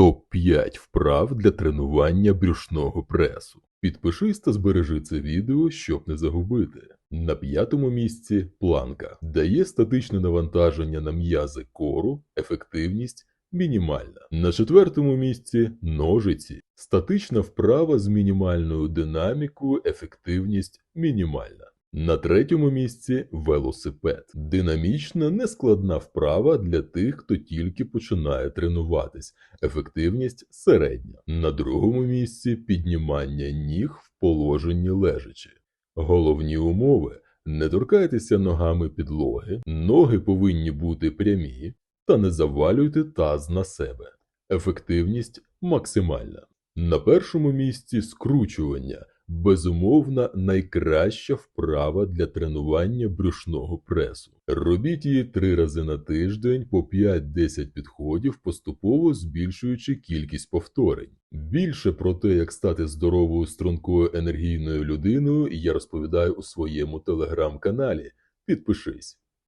Топ-5 вправ для тренування брюшного пресу. Підпишись та збережи це відео, щоб не загубити. На п'ятому місці планка дає статичне навантаження на м'язи кору, ефективність мінімальна. На четвертому місці ножиці. Статична вправа з мінімальною динамікою, ефективність мінімальна. На третьому місці велосипед. Динамічна, нескладна вправа для тих, хто тільки починає тренуватись. Ефективність середня. На другому місці піднімання ніг в положенні лежачи. Головні умови: не торкайтеся ногами підлоги, ноги повинні бути прямі, та не завалюйте таз на себе. Ефективність максимальна. На першому місці скручування. Безумовна найкраща вправа для тренування брюшного пресу. Робіть її три рази на тиждень по 5-10 підходів, поступово збільшуючи кількість повторень. Більше про те, як стати здоровою стрункою енергійною людиною, я розповідаю у своєму телеграм-каналі. Підпишись.